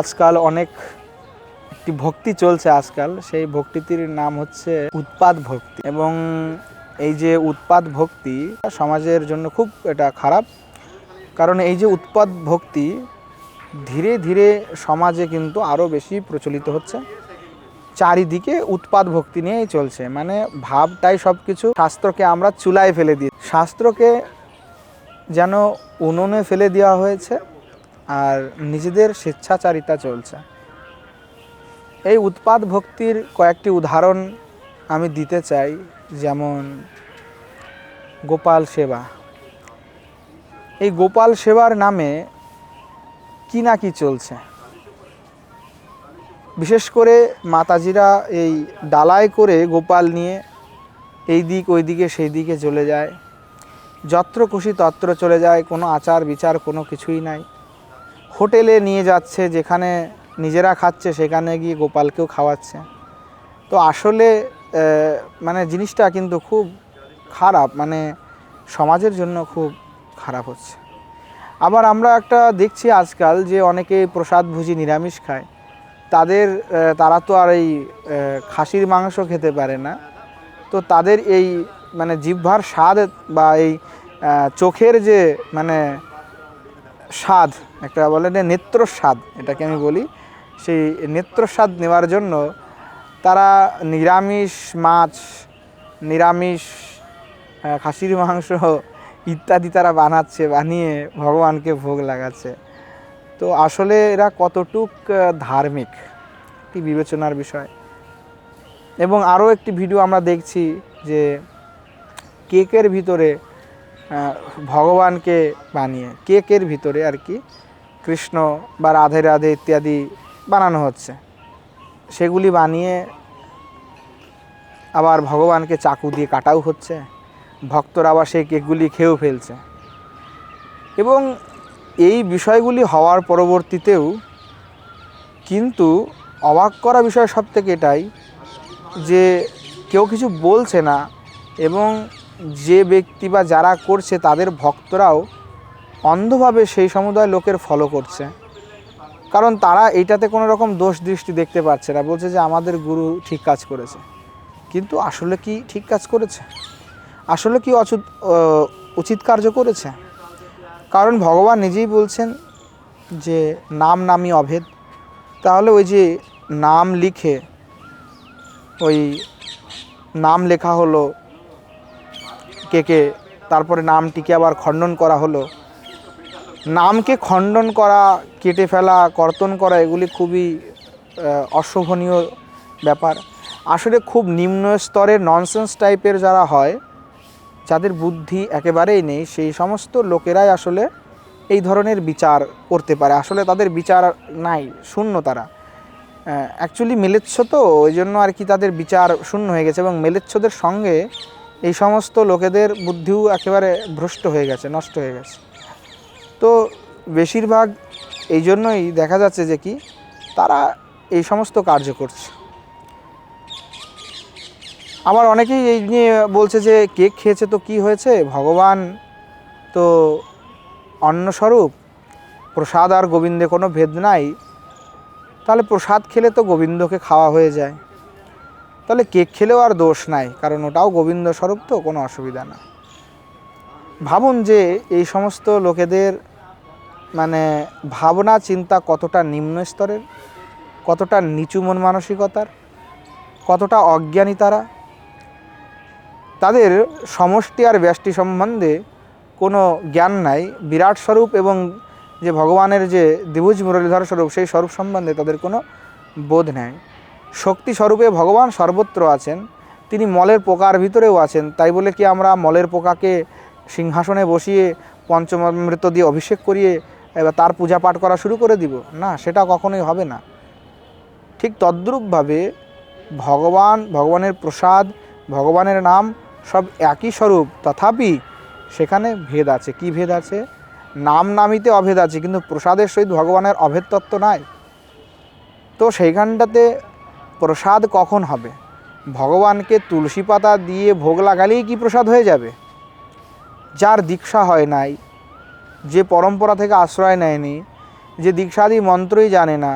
আজকাল অনেক একটি ভক্তি চলছে আজকাল। সেই ভক্তিটির নাম হচ্ছে উৎপাদ ভক্তি। এবং এই যে উৎপাদ ভক্তি, সমাজের জন্য খুব এটা খারাপ। কারণ এই যে উৎপাদ ভক্তি, ধীরে ধীরে সমাজে কিন্তু আরও বেশি প্রচলিত হচ্ছে। চারিদিকে উৎপাদ ভক্তি নিয়েই চলছে। মানে ভাবটাই সব কিছু শাস্ত্রকে আমরা চুলায় ফেলে দিই শাস্ত্রকে যেন উনুনে ফেলে দেওয়া হয়েছে। আর নিজেদের স্বেচ্ছাচারিতা চলছে। এই উৎপাদ ভক্তির কয়েকটি উদাহরণ আমি দিতে চাই, যেমন গোপাল সেবা। এই গোপাল সেবার নামে কি না কি চলছে? বিশেষ করে মাতাজিরা এই ডালায় করে গোপাল নিয়ে এই দিক ওই দিকে সেই দিকে চলে যায়। যত্র খুশি তত্র চলে যায়, কোনো আচার বিচার কোনো কিছুই নাই। হোটেলে নিয়ে যাচ্ছে, যেখানে নিজেরা খাচ্ছে, সেখানে গিয়ে গোপালকেও খাওয়াচ্ছে। তো আসলে মানে জিনিসটা কিন্তু খুব খারাপ মানে সমাজের জন্য খুব খারাপ হচ্ছে। আবার আমরা একটা দেখছি আজকাল যে অনেকে প্রসাদ ভুজি নিরামিষ খায়। তাদের তারা তো আর এই খাসির মাংস খেতে পারে না। তো তাদের এই মানে জিহ্বার স্বাদ বা এই চোখের যে মানে স্বাদ, একটা বলে না নেত্র স্বাদ এটাকে আমি বলি। সেই নেত্র স্বাদ নেওয়ার জন্য তারা নিরামিষ মাছ, নিরামিষ খাসির মাংস ইত্যাদি তারা বানাচ্ছে, বানিয়ে ভগবানকে ভোগ লাগাচ্ছে। তো আসলে এরা কতটুক ধার্মিক, একটি বিবেচনার বিষয়। এবং আরও একটি ভিডিও আমরা দেখছি যে কেকের ভিতরে ভগবানকে বানিয়ে, কেকের ভিতরে আর কি কৃষ্ণ বা রাধে রাধে ইত্যাদি বানানো হচ্ছে। সেগুলি বানিয়ে আবার ভগবানকে চাকু দিয়ে কাটাও হচ্ছে। ভক্তরা আবার সেই কেকগুলি খেয়েও ফেলছে। এবং এই বিষয়গুলি হওয়ার পরবর্তীতেও কিন্তু অবাক করা বিষয় সব থেকে এটাই যে কেউ কিছু বলছে না এবং যে ব্যক্তি বা যারা করছে তাদের ভক্তরাও অন্ধভাবে সেই সমুদায় লোকের ফলো করছে। কারণ তারা এইটাতে কোনো রকম দোষ দৃষ্টি দেখতে পাচ্ছে না, বলছে যে আমাদের গুরু ঠিক কাজ করেছে। কিন্তু আসলে কি ঠিক কাজ করেছে? আসলে কি অচুত উচিত কার্য করেছে? কারণ ভগবান নিজেই বলছেন যে নাম নামই অভেদ। তাহলে ওই যে নাম লিখে, ওই নাম লেখা হলো কেকে তারপরে নামটিকে আবার খণ্ডন করা হলো। নামকে খণ্ডন করা, কেটে ফেলা, কর্তন করা, এগুলি খুবই অশোভনীয় ব্যাপার। আসলে খুব নিম্ন স্তরের ননসেন্স টাইপের যারা হয়, যাদের বুদ্ধি একেবারেই নেই, সেই সমস্ত লোকেরাই আসলে এই ধরনের বিচার করতে পারে। আসলে তাদের বিচার নাই, শূন্য তারা। অ্যাকচুয়ালি মেলেচ্ছ তো, ওই জন্য আর কি তাদের বিচার শূন্য হয়ে গেছে এবং মেলেচ্ছদের সঙ্গে এই সমস্ত লোকেদের বুদ্ধিও একেবারে ভ্রষ্ট হয়ে গেছে, নষ্ট হয়ে গেছে। তো বেশিরভাগ এই জন্যই দেখা যাচ্ছে যে কি, তারা এই সমস্ত কার্য করছে। আবার অনেকেই এই নিয়ে বলছে যে কেক খেয়েছে তো কি হয়েছে? ভগবান তো অন্নস্বরূপ প্রসাদ আর গোবিন্দে কোনো ভেদ নাই। তাহলে প্রসাদ খেলে তো গোবিন্দকে খাওয়া হয়ে যায়। তাহলে কেক খেলেও আর দোষ নাই, কারণ ওটাও গোবিন্দ স্বরূপ তো, কোনো অসুবিধা না। ভাবুন যে এই সমস্ত লোকেদের মানে ভাবনা চিন্তা কতটা নিম্ন স্তরের, কতটা নিচু মন মানসিকতার, কতটা অজ্ঞানী তারা, তাদের সমষ্টি আর ব্যষ্টি সম্বন্ধে কোনো জ্ঞান নাই। বিরাট স্বরূপ এবং যে ভগবানের যে দ্বিভুজ মুরলীধর স্বরূপ, সেই স্বরূপ সম্বন্ধে তাদের কোনো বোধ নেই। শক্তি স্বরূপে ভগবান সর্বত্র আছেন। তিনি মলের পোকার ভিতরেও আছেন। তাই বলে কি আমরা মলের পোকাকে সিংহাসনে বসিয়ে পঞ্চমৃত দিয়ে অভিষেক করিয়ে এবার তার পূজা পাঠ করা শুরু করে দিব? না, সেটা কখনোই হবে না। ঠিক তদ্রূপভাবে ভগবান, ভগবানের প্রসাদ, ভগবানের নাম সব একই স্বরূপ। তথাপি সেখানে ভেদ আছে। কি ভেদ আছে? নাম নামিতে অভেদ আছে, কিন্তু প্রসাদের সহিত ভগবানের অভেদ তত্ত্ব নাই। তো সেইখানটাতে প্রসাদ কখন হবে? ভগবানকে তুলসী পাতা দিয়ে ভোগ লাগালেই কি প্রসাদ হয়ে যাবে? যার দীক্ষা হয় নাই, যে পরম্পরা থেকে আশ্রয় নেয়নি, যে দীক্ষাদি মন্ত্রই জানে না,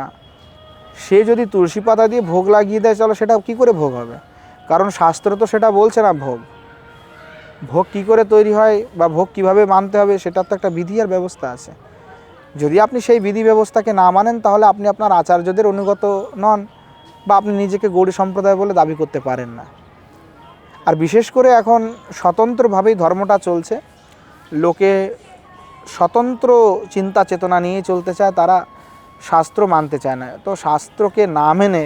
সে যদি তুলসী পাতা দিয়ে ভোগ লাগিয়ে দেয়, চলো সেটা কি করে ভোগ হবে? কারণ শাস্ত্র তো সেটা বলছে না ভোগ। ভোগ কি করে তৈরি হয় বা ভোগ কীভাবে মানতে হবে সেটার তো একটা বিধি আর ব্যবস্থা আছে। যদি আপনি সেই বিধি ব্যবস্থাকে না মানেন, তাহলে আপনি আপনার আচার্যদের অনুগত নন। বা আপনি নিজেকে গৌড়ী সম্প্রদায় বলে দাবি করতে পারেন না। আর বিশেষ করে এখন স্বতন্ত্রভাবেই ধর্মটা চলছে। লোকে স্বতন্ত্র চিন্তা চেতনা নিয়ে চলতে চায়, তারা শাস্ত্র মানতে চায় না। তো শাস্ত্রকে না মেনে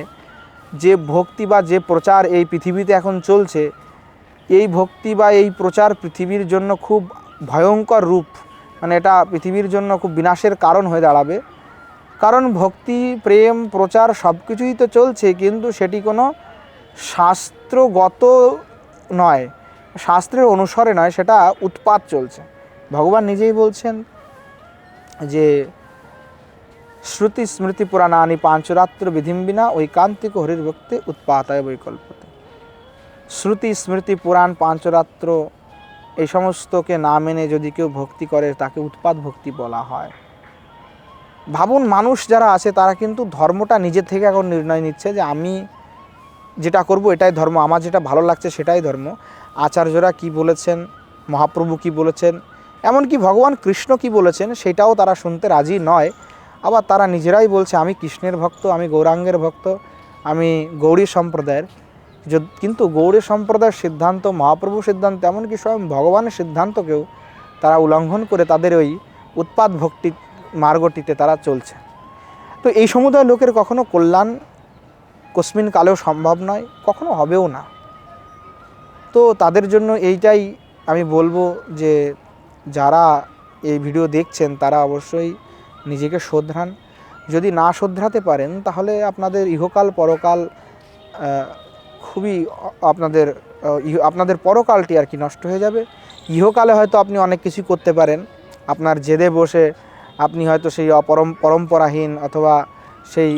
যে ভক্তি বা যে প্রচার এই পৃথিবীতে এখন চলছে, এই ভক্তি বা এই প্রচার পৃথিবীর জন্য খুব ভয়ঙ্কর রূপ মানে এটা পৃথিবীর জন্য খুব বিনাশের কারণ হয়ে দাঁড়াবে। কারণ ভক্তি, প্রেম, প্রচার সব কিছুই তো চলছে, কিন্তু সেটি কোনো শাস্ত্রগত নয়, শাস্ত্রের অনুসরণে নয়, সেটা উৎপাত চলছে। ভগবান নিজেই বলছেন যে শ্রুতি স্মৃতি পুরাণানি পাঞ্চরাত্র বিধিম বিনা ঐকান্তিক হরির ভক্তি উৎপাতায় বৈকল্পতে। শ্রুতি স্মৃতি পুরাণ, পাঞ্চরাত্র, এই সমস্তকে না মেনে যদি কেউ ভক্তি করে, তাকে উৎপাত ভক্তি বলা হয়। ভাবুন মানুষ যারা আছে, তারা কিন্তু ধর্মটা নিজের থেকে এখন নির্ণয় নিচ্ছে যে আমি যেটা করব এটাই ধর্ম, আমার যেটা ভালো লাগছে সেটাই ধর্ম। আচার্যরা কি বলেছেন, মহাপ্রভু কি বলেছেন, এমনকি ভগবান কৃষ্ণ কি বলেছেন সেটাও তারা শুনতে রাজি নয়। আবার তারা নিজেরাই বলছে, আমি কৃষ্ণের ভক্ত, আমি গৌরাঙ্গের ভক্ত, আমি গৌরী সম্প্রদায়ের। কিন্তু গৌরী সম্প্রদায়ের সিদ্ধান্ত মহাপ্রভু সিদ্ধান্ত, এমনকি স্বয়ং ভগবানের সিদ্ধান্তকেও তারা উল্লঙ্ঘন করে তাদের ওই উৎপাদ ভক্তি মার্গটিতে তারা চলছে। তো এই সমুদায় লোকের কখনো কল্যাণ কস্মিন কালেও সম্ভব নয়, কখনো হবেও না। তো তাদের জন্য এইটাই আমি বলব যে, যারা এই ভিডিও দেখছেন, তারা অবশ্যই নিজেকে শোধরান। যদি না শোধরাতে পারেন, তাহলে আপনাদের ইহকাল, পরকাল খুবই আপনাদের আপনাদের পরকালটি আর কি নষ্ট হয়ে যাবে। ইহকালে হয়তো আপনি অনেক কিছু করতে পারেন। আপনার জেদে বসে আপনি হয়তো সেই অপরম, পরম্পরাহীন অথবা সেই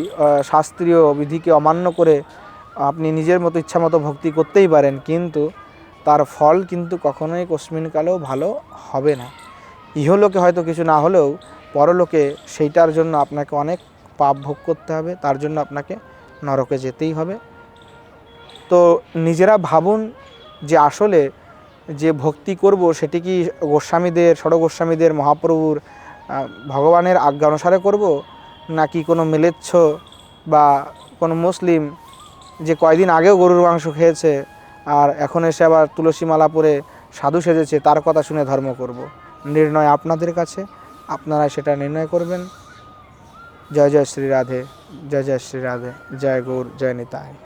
শাস্ত্রীয় বিধিকে অমান্য করে আপনি নিজের মতো ইচ্ছা মতো ভক্তি করতেই পারেন, কিন্তু তার ফল কিন্তু কখনোই কস্মিনকালেও ভালো হবে না। ইহলোকে হয়তো কিছু না হলেও পরলোকে সেইটার জন্য আপনাকে অনেক পাপ ভোগ করতে হবে, তার জন্য আপনাকে নরকে যেতেই হবে। তো নিজেরা ভাবুন যে আসলে যে ভক্তি করব সেটি কি গোস্বামীদের ষড় গোস্বামীদের মহাপ্রভুর ভগবানের আজ্ঞা অনুসারে করব? নাকি কোনো মিলেচ্ছ বা কোনো মুসলিম যে কয়দিন আগেও গরুর মাংস খেয়েছে আর এখন এসে আবার তুলসী মালা পরে সাধু সেজেছে, তার কথা শুনে ধর্ম করব। নির্ণয় আপনাদের কাছে। আপনারা সেটা নির্ণয় করবেন। জয় জয় শ্রী রাধে, জয় জয় শ্রী রাধে, জয় গৌর, জয় নিতাই।